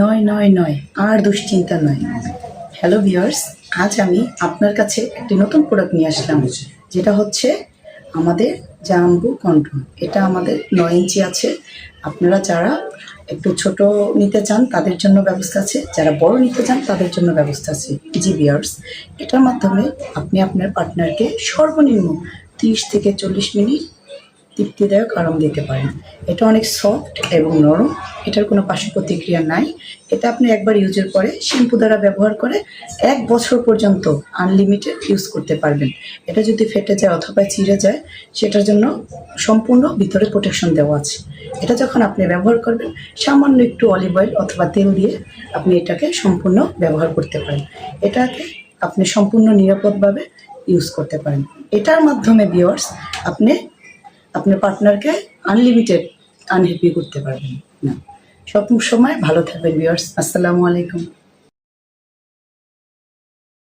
নয় নয় নয়, আর দুশ্চিন্তা নয়। হ্যালো ভিউয়ার্স আজ আমি আপনার কাছে একটি নতুন প্রোডাক্ট নিয়ে আসলাম, যেটা হচ্ছে আমাদের জাম্বু কন্ট্রোল। এটা আমাদের নয় ইঞ্চি আছে। আপনারা যারা একটু ছোট নিতে চান, তাদের জন্য ব্যবস্থা আছে। যারা বড় নিতে চান, তাদের জন্য ব্যবস্থা আছে। জি ভিউয়ার্স এটার মাধ্যমে আপনি আপনার পার্টনারকে সর্বনিম্ন তিরিশ থেকে চল্লিশ মিনিট তৃপ্তিদায়ক আরাম দিতে পারেন। এটা অনেক সফট এবং নরম। এটার কোনো পার্শ্ব প্রতিক্রিয়া নাই। এটা আপনি একবার ইউজের পরে শ্যাম্পু দ্বারা ব্যবহার করে এক বছর পর্যন্ত আনলিমিটেড ইউজ করতে পারবেন। এটা যদি ফেটে যায় অথবা চিড়ে যায়, সেটার জন্য সম্পূর্ণ ভিতরে প্রোটেকশন দেওয়া আছে। এটা যখন আপনি ব্যবহার করবেন, সামান্য একটু অলিভ অয়েল অথবা তেল দিয়ে আপনি এটাকে সম্পূর্ণ ব্যবহার করতে পারেন। এটাকে আপনি সম্পূর্ণ নিরাপদভাবে ইউজ করতে পারেন। এটার মাধ্যমে ভিওয়ার্স আপনি আপনার পার্টনারকে আনলিমিটেড আনহ্যাপি করতে পারবেন। না। সব সময় ভালো থাকবেন ভিউয়ার্স আসসালামু আলাইকুম।